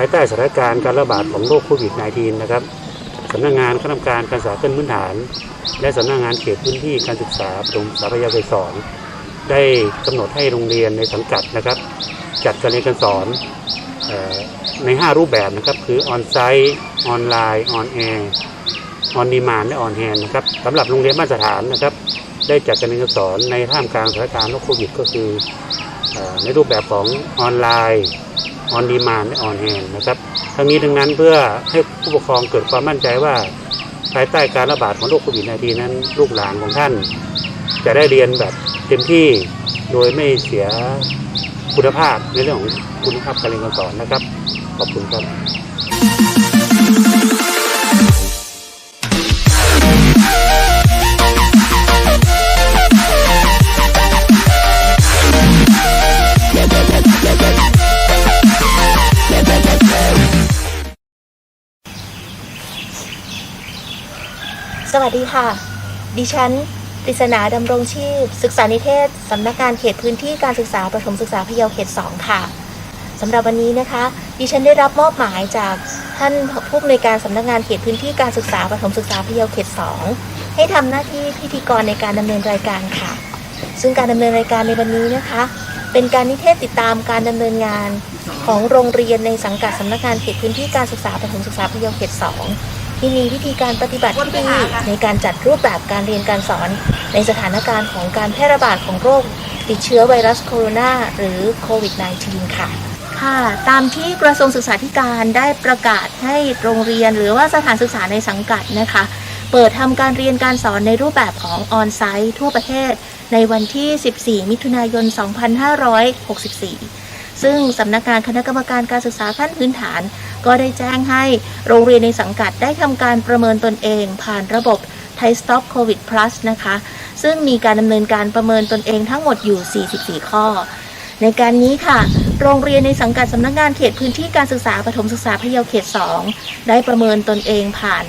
ภายใต้สถานการณ์การระบาดของโรคโควิด -19 นะครับสำนักงานคณะกรรมการการศึกษาขั้นพื้นฐาน และสำนักงานเขตพื้นที่การศึกษาประถมศึกษาพยาเขตสองได้กำหนดให้โรงเรียนในสังกัดนะครับ จัดการเรียนการสอนใน 5 รูปแบบนะครับ คือออนไซต์ออนไลน์ออนแอร์ออนดีมานและออนแฮนนะครับสำหรับโรงเรียนมาตรฐานนะครับ ได้จัดการเรียนการสอนในท่ามกลางสถานการณ์โรคโควิด ก็คือเออในรูปแบบของออนไลน์ ออนดีมานและออนแฮนนะครับ ทั้งนี้ทั้งนั้นเพื่อให้ผู้ปกครองเกิดความมั่นใจว่าภายใต้การระบาดของโรคโควิด -19 นั้น ลูกหลานของท่าน จะได้เรียนแบบเต็มที่โดยไม่เสียคุณภาพในเรื่องของคุณภาพการเรียนการสอนนะครับ ขอบคุณครับ วัสดีค่ะ ดิฉันปริศนาดำรงชีพ ศึกษานิเทศสำนักงานเขตพื้นที่การศึกษาประถมศึกษาพะเยาเขต 2 ค่ะสำหรับวันนี้นะคะ ดิฉันได้รับมอบหมายจากท่านผู้อำนวยการสำนักงานเขตพื้นที่การศึกษาประถมศึกษาพะเยาเขต 2 ให้ทำหน้าที่พิธีกรในการดำเนินรายการค่ะ ซึ่งการดำเนินรายการในวันนี้นะคะ เป็นการนิเทศติดตามการดำเนินงานของโรงเรียนในสังกัดสำนักงานเขตพื้นที่การศึกษาประถมศึกษาพะเยาเขต 2 ที่มีวิธีการปฏิบัติที่ดีในการจัดรูปแบบการเรียนการสอน ในสถานการณ์ของการแพร่ระบาดของโรค ติดเชื้อไวรัสโคโรนาหรือโควิด -19 ค่ะค่ะ ตามที่กระทรวงศึกษาธิการได้ประกาศให้โรงเรียนหรือว่าสถานศึกษาในสังกัดนะคะ เปิดทำการเรียนการสอนในรูปแบบของออนไซต์ทั่วประเทศ ในวันที่ 14 มิถุนายน 2564 ซึ่งสำนักงานคณะกรรมการการศึกษาขั้นพื้นฐาน ก็ได้แจ้งให้โรงเรียนในสังกัดได้ทำการประเมินตนเอง ผ่านระบบไทยสต็อปโควิด Plus นะคะ ซึ่งมีการดำเนินการประเมินตนเองทั้งหมดอยู่ 44 ข้อ ในการนี้ค่ะ โรงเรียนในสังกัดสำนักงานเขตพื้นที่การศึกษาปฐมศึกษาพะเยาเขต 2 ได้ประเมินตนเองผ่าน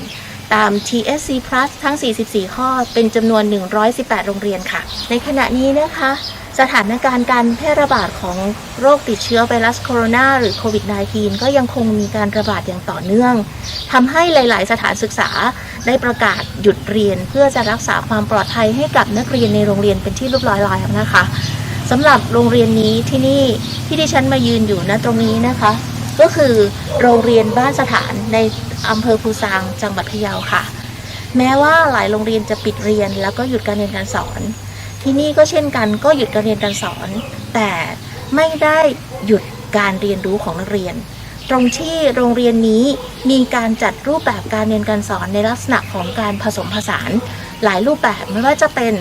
ตาม TSC Plus ทั้ง 44 ข้อ เป็นจำนวน 118 โรงเรียนค่ะ ในขณะนี้นะคะ สถานการณ์การแพร่ระบาดของโรคติดเชื้อไวรัสโคโรนาหรือโควิด -19 ก็ยังคงมีการระบาดอย่างต่อเนื่อง ทำให้หลาย ๆ สถานศึกษาได้ประกาศหยุดเรียน เพื่อจะรักษาความปลอดภัยให้กับนักเรียนในโรงเรียนเป็นที่เรียบร้อยแล้วนะคะสำหรับโรงเรียนนี้ที่นี่ที่ดิฉันมายืนอยู่ณตรงนี้นะคะ ก็คือโรงเรียนบ้านสถานในอำเภอภูซางจังหวัดพะเยาค่ะ แม้ว่าหลายโรงเรียนจะปิดเรียนแล้วก็หยุดการเรียนการสอน ที่นี่ก็เช่นกันก็หยุดการเรียนการสอน แต่ไม่ได้หยุดการเรียนรู้ของนักเรียน ตรงที่โรงเรียนนี้มีการจัดรูปแบบการเรียนการสอนในลักษณะของการผสมผสาน หลายรูปแบบไม่ว่าจะเป็น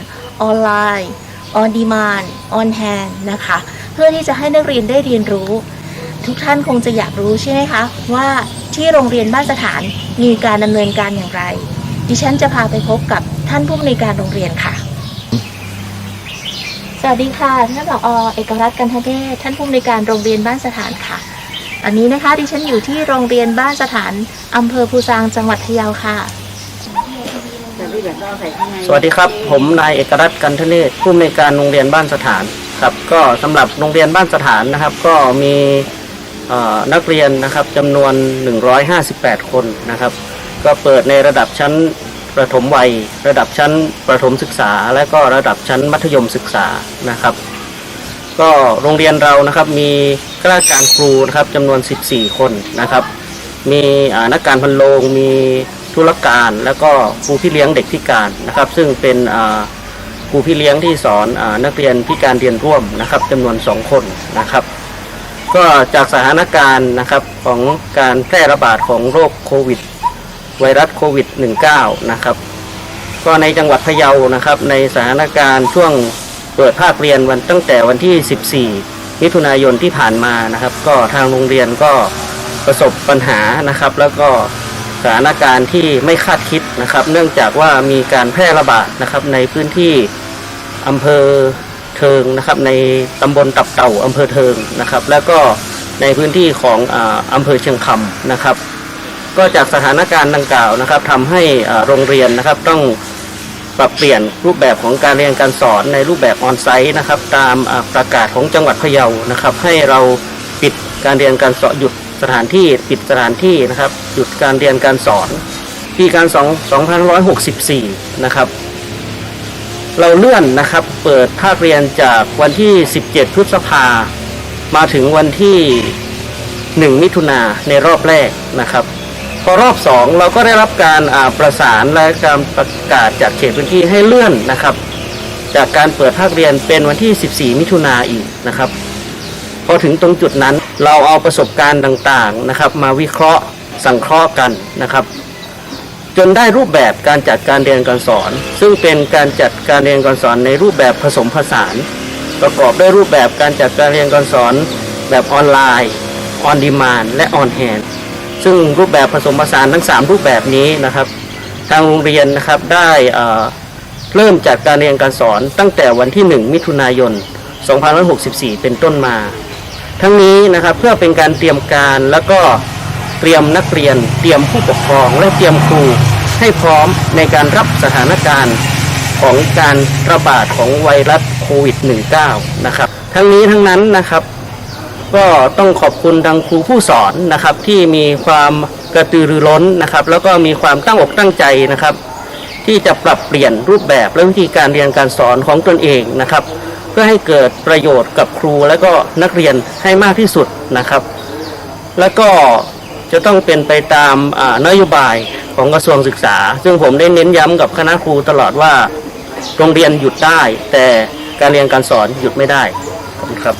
ออนไลน์ออนดีมานออนแฮนนะคะ เพื่อที่จะให้นักเรียนได้เรียนรู้ ทุกท่านคงจะอยากรู้ใช่ไหมคะว่าที่โรงเรียนบ้านสถานมีการดำเนินการอย่างไร ดิฉันจะพาไปพบกับท่านผู้อำนวยการโรงเรียนค่ะ สวัสดีค่ะท่านผอเอกรัตน์กันทเดชท่านผู้อำนวยการโรงเรียนบ้านสถานค่ะ อันนี้นะคะดิฉันอยู่ที่โรงเรียนบ้านสถานอำเภอภูซางจังหวัดพะเยาค่ะ สวัสดีครับ ผมนายเอกรัตน์กันทเนศผู้อำนวยการโรงเรียนบ้านสถานครับ ก็สำหรับโรงเรียนบ้านสถานนะครับ ก็มี นักเรียนนะครับจำนวน 158 คนนะครับ ก็เปิดในระดับชั้นประถมวัย ระดับชั้นประถมศึกษา และก็ระดับชั้นมัธยมศึกษานะครับ ก็โรงเรียนเรานะครับมีข้าราชการครูนะครับจำนวน 14 คนนะครับ มีนักการพันโรงมีธุรการแล้วก็ครูพี่เลี้ยงเด็กพิการนะครับ ซึ่งเป็นครูพี่เลี้ยงที่สอนอนักเรียนพิการเรียนร่วมนะครับจำนวนสองคนนะครับ ก็จากสถานการณ์นะครับของการแพร่ระบาดของโรคโควิด ไวรัสโควิด -19 นะครับ ก็ในจังหวัดพะเยานะครับ ในสถานการณ์ช่วงเปิดภาคเรียนวันตั้งแต่วันที่ 14 มิถุนายนที่ผ่านมานะครับ ก็ทางโรงเรียนก็ประสบปัญหานะครับ แล้วก็สถานการณ์ที่ไม่คาดคิดนะครับ เนื่องจากว่ามีการแพร่ระบาดนะครับในพื้นที่อำเภอ เทิงนะครับ ในตำบลตับเต่าอำเภอเทิงนะครับ แล้วก็ในพื้นที่ของอำเภอเชียงคำนะครับ ก็จากสถานการณ์ดังกล่าวนะครับทำให้โรงเรียนนะครับต้องปรับเปลี่ยนรูปแบบของการเรียนการสอนในรูปแบบออนไซต์นะครับ ตามประกาศของจังหวัดพะเยานะครับ ให้เราปิดการเรียนการสอนหยุดสถานที่ปิดสถานที่นะครับ หยุดการเรียนการสอนปีการ 2 2564 นะครับ เราเลื่อนนะครับ เปิดภาคเรียนจากวันที่ 17 พฤษภา มาถึงวันที่ 1 มิถุนาในรอบแรกนะครับ พอรอบ 2 เราก็ได้รับการประสานและการประกาศจากเขตพื้นที่ให้เลื่อนนะครับ จากการเปิดภาคเรียนเป็นวันที่ 14 มิถุนาอีกนะครับ พอถึงตรงจุดนั้นเราเอาประสบการณ์ต่างๆนะครับ มาวิเคราะห์สังเคราะห์กันนะครับ จนได้รูปแบบการจัดการเรียนการสอน ซึ่งเป็นการจัดการเรียนการสอนในรูปแบบผสมผสาน ประกอบด้วยรูปแบบการจัดการเรียนการสอน แบบออนไลน์ออนดีมานและออนแฮนซึ่งรูปแบบผสมผสานทั้ง 3 รูปแบบนี้นะครับ ทางโรงเรียนนะครับได้เอ่อเริ่มจัดการเรียนการสอนตั้งแต่วันที่ 1 มิถุนายน 2564 เป็นต้นมา ทั้งนี้นะครับเพื่อเป็นการเตรียมการแล้วก็ เตรียมนักเรียน เตรียมผู้ปกครอง และเตรียมครูให้พร้อมในการรับสถานการณ์ของการระบาดของไวรัสโควิด -19 นะครับ ทั้งนี้ทั้งนั้นนะครับ ก็ต้องขอบคุณทางครูผู้สอนนะครับ ที่มีความกระตือรือร้นนะครับ แล้วก็มีความตั้งอกตั้งใจนะครับ ที่จะปรับเปลี่ยนรูปแบบและวิธีการเรียนการสอนของตนเองนะครับ เพื่อให้เกิดประโยชน์กับครูและก็นักเรียนให้มากที่สุดนะครับ แล้วก็ จะต้องเป็นไปตามนโยบายของกระทรวงศึกษา ซึ่งผมได้เน้นย้ำกับคณะครูตลอดว่าโรงเรียนหยุดได้ แต่การเรียนการสอนหยุดไม่ได้ขอบคุณครับ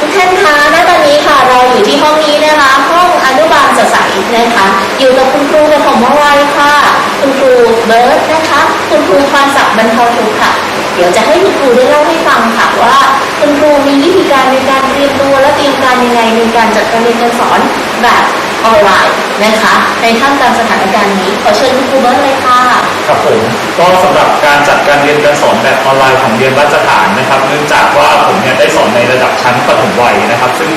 ทุกท่านคะณตอนนี้ค่ะเราอยู่ที่ห้องนี้นะคะห้องอนุบาลสดใสนะคะอยู่กับคุณครูปฐมวัยค่ะ คุณครูเบิร์ตนะคะ คุณครูพรศักดิ์บรรเทาทุกข์ค่ะ เดี๋ยวจะให้คุณครูได้เล่าให้ฟังค่ะว่าคุณครูมีวิธีการในการเตรียมตัวและเตรียมการยังไงในการจัดการเรียนการสอนแบบออนไลน์นะคะ ในท่ามกลางสถานการณ์นี้ขอเชิญคุณครูเบิร์ตเลยค่ะครับผมก็สำหรับการจัดการเรียนการสอนแบบออนไลน์ของเรียนวัดสถานนะครับ เนื่องจากว่าผมเนี่ยได้สอนในระดับชั้นปฐมวัยนะครับ ซึ่ง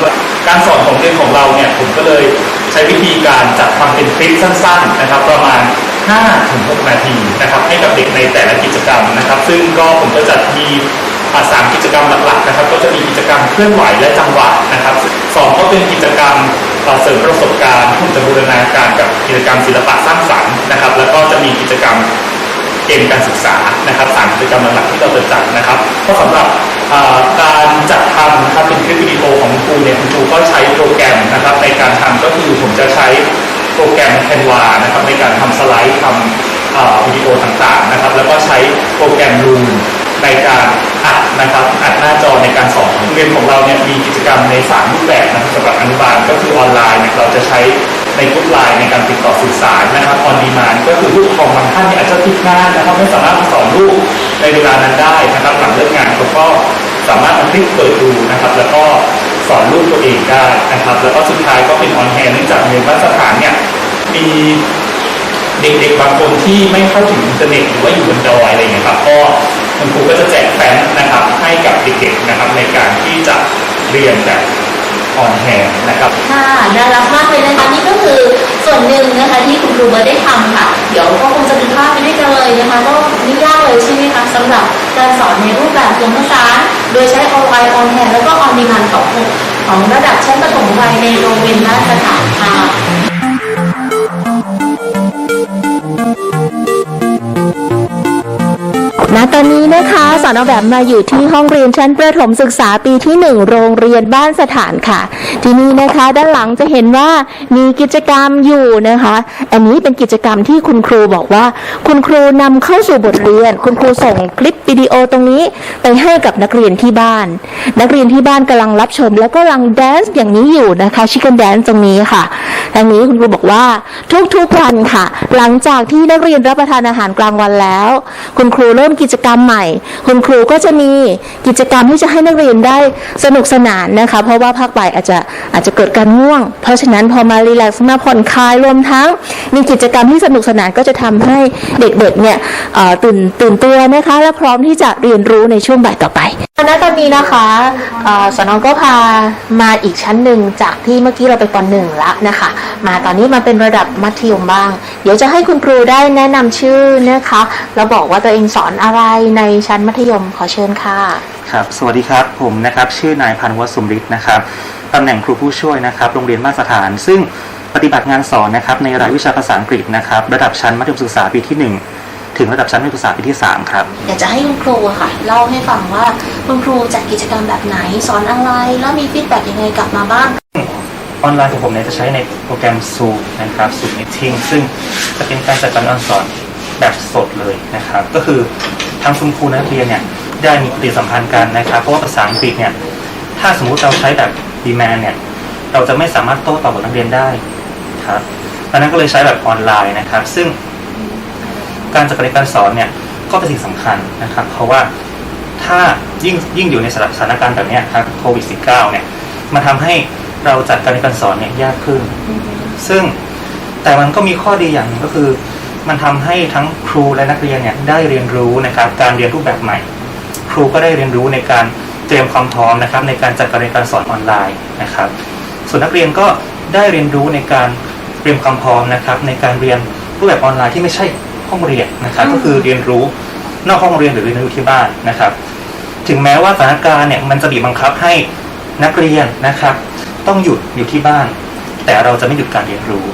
การสอนของเรียนของเราเนี่ยผมก็เลยใช้วิธีการจัดทำเป็นคลิปสั้น ๆ นะครับ ประมาณ 5-6นาทีนะครับให้กับเด็กในแต่ละกิจกรรมนะครับ ซึ่งก็ผมก็จะมีสามกิจกรรมหลักๆนะครับ ก็จะมีกิจกรรมเคลื่อนไหวและจังหวะนะครับสองก็เป็นกิจกรรมเอ่อเสริมประสบการณ์ที่จะบูรณาการกับกิจกรรมศิลปะสร้างสรรค์นะครับ แล้วก็จะมีกิจกรรมเกณฑ์การศึกษานะครับสามกิจกรรมหลักที่เราจะจัดนะครับก็สำหรับการจัดทำนะครับเป็นคลิปวิดีโอของครูเนี่ยคุณครูก็ใช้โปรแกรมนะครับในการทำก็คือผมจะใช้ โปรแกรม Canva นะครับในการทำสไลด์ทำวิดีโอต่างๆนะครับ แล้วก็ใช้โปรแกรม Loom ในการอัดนะครับอัดหน้าจอในการสอนโรงเรียนของเราเนี่ยมีกิจกรรมในสามรูปแบบนะครับสำหรับอนุบาลก็คือออนไลน์เนี่ยเราจะใช้ในกรุ๊ปไลน์ในการติดต่อสื่อสารนะครับออนดีมานก็คือผู้ปกครองบางท่านเนี่ยอาจจะติดงานนะครับไม่สามารถมาสอนลูกในเวลานั้นได้นะครับหลังเลิกงานเขาก็สามารถมาคลิกเปิดดูนะครับ แล้วก็ สอนลูกตัวเองได้นะครับ แล้วก็สุดท้ายก็เป็นออนแฮนเนื่องจากเรียนมาตรฐานเนี่ยมีเด็กๆบางคนที่ไม่เข้าถึงอินเทอร์เน็ตหรือว่าอยู่บนดอยอะไรอย่างเงี้ยครับก็คุณครูก็จะแจกแฟ้มนะครับให้กับเด็กๆนะครับในการที่จะเรียนแบบ ออนแห่นะครับค่ะน่ารักมากเลยนะคะนี่ก็คือส่วนหนึ่งนะคะที่คุณครูเบิร์ได้ทำค่ะ เดี๋ยวก็คงจะดูภาพไปด้วยกันเลยนะคะก็ไม่ยากเลยใช่ไหมคะสำหรับการสอนในรูปแบบผสมผสานโดยใช้ออนไลน์ออนแห่แล้วก็ออนดีมานของของระดับชั้นประถมวัยในโรงเรียนมาตรฐานค่ะ ณตอนนี้นะคะสอนอแบบมาอยู่ที่ห้องเรียนชั้นประถมศึกษาปีที่ 1 โรงเรียนบ้านสถานค่ะ ที่นี่นะคะด้านหลังจะเห็นว่ามีกิจกรรมอยู่นะคะ อันนี้เป็นกิจกรรมที่คุณครูบอกว่า คุณครูนำเข้าสู่บทเรียน คุณครูส่งคลิปวิดีโอตรงนี้ไปให้กับนักเรียนที่บ้าน นักเรียนที่บ้านกำลังรับชม แล้วก็กำลังแดนซ์อย่างนี้อยู่นะคะชิคเก้นแดนซ์ตรงนี้ค่ะทางนี้คุณครูบอกว่าทุกๆวันค่ะ หลังจากที่นักเรียนรับประทานอาหารกลางวันแล้ว คุณครูเริ่มกิจกรรมใหม่ คุณครูก็จะมีกิจกรรมที่จะให้นักเรียนได้สนุกสนานนะคะ เพราะว่าภาคบ่ายอาจจะอาจจะเกิดการง่วง เพราะฉะนั้นพอมารีแลกซ์มาผ่อนคลายรวมทั้ง มีกิจกรรมที่สนุกสนานก็จะทำให้เด็กๆเนี่ยตื่นตื่นตัวนะคะ และพร้อมที่จะเรียนรู้ในช่วงบ่ายต่อไป ณตอนนี้นะคะเอ่อสนองก็พามาอีกชั้นหนึ่งจากที่เมื่อกี้เราไปปหนึ่งละนะคะ มาตอนนี้มาเป็นระดับมัธยมบ้าง เดี๋ยวจะให้คุณครูได้แนะนำชื่อนะคะแล้วบอกว่าตัวเองสอนอะไรในชั้นมัธยมขอเชิญค่ะ ครับ สวัสดีครับผมนะครับ ชื่อนายพันวัฒน์สมฤทธิ์นะครับตำแหน่งครูผู้ช่วยนะครับ โรงเรียนมาตรฐาน ซึ่งปฏิบัติงานสอนนะครับในรายวิชาภาษาอังกฤษนะครับ ระดับชั้นมัธยมศึกษาปีที่ 1 ถึงระดับชั้นมัธยมศึกษาปีที่ 3 ครับ อยากจะให้คุณครูอะค่ะเล่าให้ฟังว่าคุณครูจัดกิจกรรมแบบไหนสอนอะไร แล้วมีฟีดแบ็กยังไงกลับมาบ้างออนไลน์ของผมเนี่ยจะใช้ในโปรแกรม Zoom นะครับ Zoom Meeting ซึ่งจะเป็นการจัดการออนสอนแบบสดเลยนะครับ ก็คือทางคุณครูนักเรียนเนี่ยได้มีปฏิสัมพันธ์กันนะครับ เพราะว่าภาษาอังกฤษเนี่ยถ้าสมมุติเราใช้แบบดีแมนเนี่ยเราจะไม่สามารถโต้ตอบกับนักเรียนได้ครับดังนั้นก็เลยใช้แบบออนไลน์นะครับ ซึ่ง การจัดการเรียนการสอนเนี่ยก็เป็นสิ่งสำคัญนะครับ เพราะว่าถ้ายิ่งยิ่งอยู่ในสถานการณ์แบบเนี้ยครับโควิด -19 เนี่ยมันทำให้เราจัดการเรียนการสอนเนี่ยยากขึ้น ซึ่งแต่มันก็มีข้อดีอย่างหนึงก็คือ มันทำให้ทั้งครูและนักเรียนเนี่ยได้เรียนรู้นะครับการเรียนรูปแบบใหม่ ครูก็ได้เรียนรู้ในการเตรียมความพร้อมนะครับ ในการจัดการเรียนการสอนออนไลน์นะครับ ส่วนนักเรียนก็ได้เรียนรู้ในการเตรียมความพร้อมนะครับ ในการเรียนรูปแบบออนไลน์ที่ไม่ใช่ ห้องเรียนนะครับ ก็คือเรียนรู้นอกห้องเรียนหรือเรียนรู้ที่บ้านนะครับ ถึงแม้ว่าสถานการณ์เนี่ยมันจะบีบบังคับให้นักเรียนนะครับ ต้องหยุดอยู่ที่บ้าน แต่เราจะไม่หยุดการเรียนรู้